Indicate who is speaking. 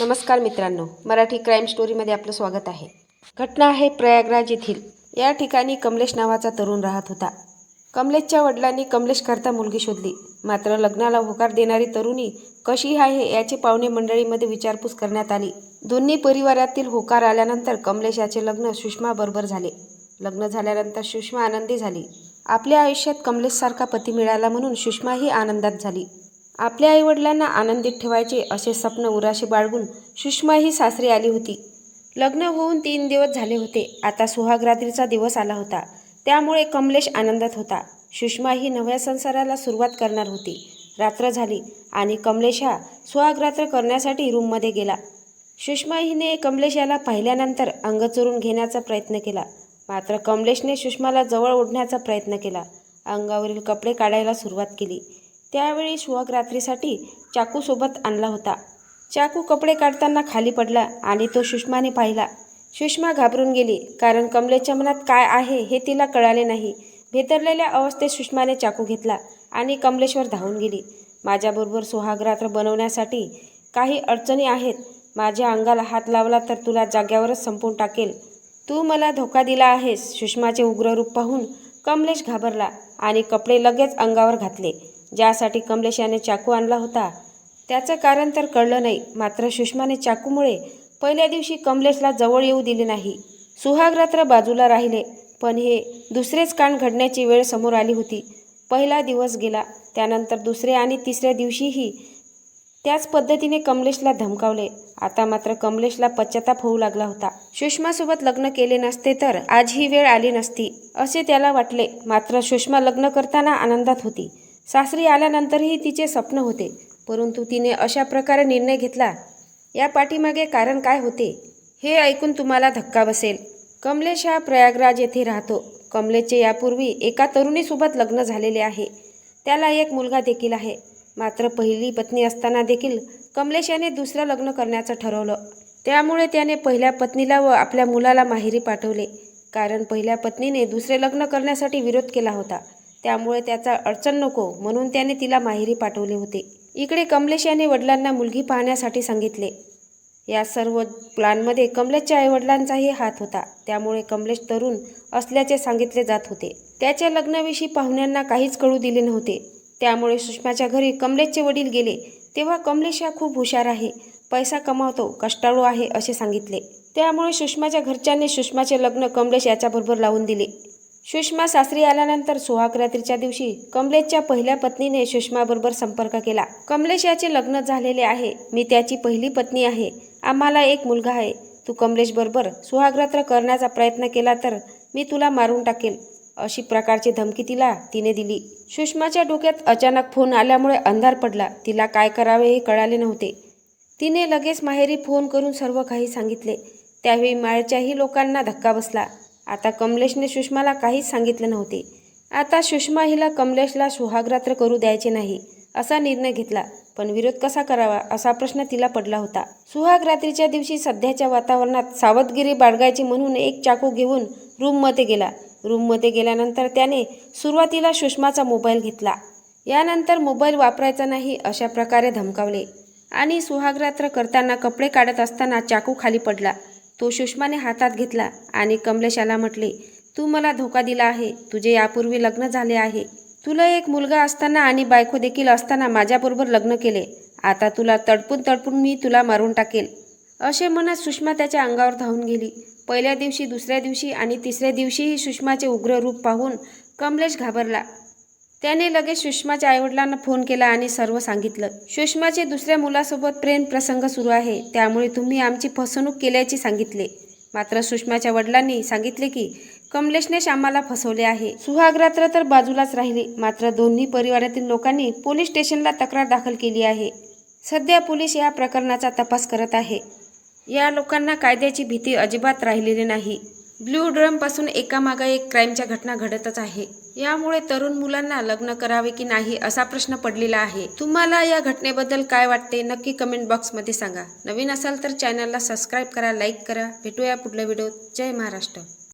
Speaker 1: नमस्कार मित्रांनो मराठी क्राईम स्टोरीमध्ये आपलं स्वागत आहे. घटना आहे प्रयागराज येथील. या ठिकाणी कमलेश नावाचा तरुण राहत होता. कमलेशच्या वडिलांनी कमलेश करता मुलगी शोधली. मात्र लग्नाला होकार देणारी तरुणी कशी आहे याची पाहुणे मंडळीमध्ये विचारपूस करण्यात आली. दोन्ही परिवारातील होकार आल्यानंतर कमलेश याचे लग्न सुषमाबरोबर झाले. लग्न झाल्यानंतर सुषमा आनंदी झाली. आपल्या आयुष्यात कमलेशसारखा पती मिळाला म्हणून सुषमाही आनंदात झाली. आपल्या आईवडिलांना आनंदित ठेवायचे असे स्वप्न उराशी बाळगून सुषमाही सासरी आली होती. लग्न होऊन तीन दिवस झाले होते. आता सुहागरात्रीचा दिवस आला होता. त्यामुळे कमलेश आनंदात होता. सुषमा ही नव्या संसाराला सुरुवात करणार होती. रात्र झाली आणि कमलेश हा सुहागरात्र करण्यासाठी रूममध्ये गेला. सुषमा हिने कमलेश याला पाहिल्यानंतर अंग चोरून घेण्याचा प्रयत्न केला. मात्र कमलेशने सुषमाला जवळ ओढण्याचा प्रयत्न केला. अंगावरील कपडे काढायला सुरुवात केली. त्यावेळी सुहाग रात्रीसाठी चाकूसोबत आणला होता. चाकू कपडे काढताना खाली पडला आणि तो सुषमाने पाहिला. सुषमा घाबरून गेली कारण कमलेशच्या मनात काय आहे हे तिला कळाले नाही. भेतरलेल्या अवस्थेत सुषमाने चाकू घेतला आणि कमलेश्वर धावून गेली. माझ्याबरोबर सुहागरात्र बनवण्यासाठी काही अडचणी आहेत. माझ्या अंगाला हात लावला तर तुला जाग्यावरच संपवून टाकेल. तू मला धोका दिला आहेस. सुषमाचे उग्र रूप पाहून कमलेश घाबरला आणि कपडे लगेच अंगावर घातले. ज्यासाठी कमलेश याने चाकू आणला होता. त्याचं कारण तर कळलं नाही. मात्र सुषमाने चाकूमुळे पहिल्या दिवशी कमलेशला जवळ येऊ दिले नाही. सुहाग्रात्र बाजूला राहिले. पण हे दुसरेच कांड घडण्याची वेळ समोर आली होती. पहिला दिवस गेला. त्यानंतर दुसरे आणि तिसऱ्या दिवशीही त्याच पद्धतीने कमलेशला धमकावले. आता मात्र कमलेशला पश्चाताप होऊ लागला होता. सुषमासोबत लग्न केले नसते तर आज ही वेळ आली नसती असे त्याला वाटले. मात्र सुषमा लग्न करताना आनंदात होती. सासरी आल्यानंतरही तिचे स्वप्न होते परंतु तिने अशा प्रकारे निर्णय घेतला या पाठीमागे कारण काय होते? हे ऐकून तुम्हाला धक्का बसेल. कमलेश हा प्रयागराज येथे राहतो. कमलेशचे यापूर्वी एका तरुणीसोबत लग्न झालेले आहे. त्याला एक मुलगा देखील आहे. मात्र पहिली पत्नी असताना देखील कमलेश याने दुसरं लग्न करण्याचं ठरवलं. त्यामुळे त्याने पहिल्या पत्नीला व आपल्या मुलाला माहेरी पाठवले. कारण पहिल्या पत्नीने दुसरे लग्न करण्यासाठी विरोध केला होता. त्यामुळे त्याचा अडचण नको म्हणून त्याने तिला माहेरी पाठवले होते. इकडे कमलेश याने वडिलांना मुलगी पाहण्यासाठी सांगितले. या सर्व प्लानमध्ये कमलेशच्या आईवडिलांचाही हात होता. त्यामुळे कमलेश तरुण असल्याचे सांगितले जात होते. त्याच्या लग्नाविषयी पाहुण्यांना काहीच कळू दिले नव्हते. त्यामुळे सुषमाच्या घरी कमलेशचे वडील गेले. तेव्हा कमलेश हा खूप हुशार आहे. पैसा कमावतो कष्टाळू आहे असे सांगितले. त्यामुळे सुषमाच्या घरच्यांनी सुषमाचे लग्न कमलेश याच्याबरोबर लावून दिले. सुषमा सासरी आल्यानंतर सुहाग रात्रीच्या दिवशी कमलेशच्या पहिल्या पत्नीने सुषमाबरोबर संपर्क केला. कमलेश याचे लग्न झालेले आहे. मी त्याची पहिली पत्नी आहे. आम्हाला एक मुलगा आहे. तू कमलेश बरोबर सुहागरात्र करण्याचा प्रयत्न केला तर मी तुला मारून टाकेल. अशी प्रकारची धमकी तिला तिने दिली. सुषमाच्या डोक्यात अचानक फोन आल्यामुळे अंधार पडला. तिला काय करावे हे कळाले नव्हते. तिने लगेच माहेरी फोन करून सर्व काही सांगितले. त्यावेळी माळच्याही लोकांना धक्का बसला. आता कमलेशने सुषमाला काहीच सांगितले नव्हते. आता सुषमा हिला कमलेशला सुहागरात्र करू द्यायचे नाही असा निर्णय घेतला. पण विरोध कसा करावा असा प्रश्न तिला पडला होता. सुहाग रात्रीच्या दिवशी सध्याच्या वातावरणात सावधगिरी बाळगायची म्हणून एक चाकू घेऊन रूममध्ये गेला. रूममध्ये गेल्यानंतर त्याने सुरुवातीला सुषमाचा मोबाईल घेतला. यानंतर मोबाईल वापरायचा नाही अशा प्रकारे धमकावले. आणि सुहागरात्र करताना कपडे काढत असताना चाकू खाली पडला. तो सुषमाने हातात घेतला आणि कमलेशाला म्हटले तू मला धोका दिला आहे. तुझे यापूर्वी लग्न झाले आहे. तुला एक मुलगा असताना आणि बायको देखील असताना माझ्याबरोबर लग्न केले. आता तुला तडपून तडपून मी तुला मारून टाकेल. असे म्हणत सुषमा त्याच्या अंगावर धावून गेली. पहिल्या दिवशी दुसऱ्या दिवशी आणि तिसऱ्या दिवशीही सुषमाचे उग्र रूप पाहून कमलेश घाबरला. त्याने लगेच सुषमाच्या आईवडिलांना फोन केला आणि सर्व सांगितलं. सुषमाचे दुसऱ्या मुलासोबत प्रेम प्रसंग सुरू आहे त्यामुळे तुम्ही आमची फसवणूक केल्याचे सांगितले. मात्र सुषमाच्या वडिलांनी सांगितले की कमलेशने श्यामाला फसवले आहे. सुहाग्रात्र तर बाजूलाच राहिली मात्र दोन्ही परिवारातील लोकांनी पोलीस स्टेशनला तक्रार दाखल केली आहे. सध्या पोलीस या प्रकरणाचा तपास करत आहे. या लोकांना कायद्याची भीती अजिबात राहिलेली नाही. ब्ल्यू ड्रमपासून एकामागा एक क्राईमच्या घटना घडतच आहे. यामुळे तरुण मुलांना लग्न करावे की नाही असा प्रश्न पडलेला आहे. तुम्हाला या घटनेबद्दल काय वाटते नक्की कमेंट बॉक्समध्ये सांगा. नवीन असाल तर चॅनलला सबस्क्राईब करा लाईक करा. भेटूया पुढल्या व्हिडिओत जय महाराष्ट्र.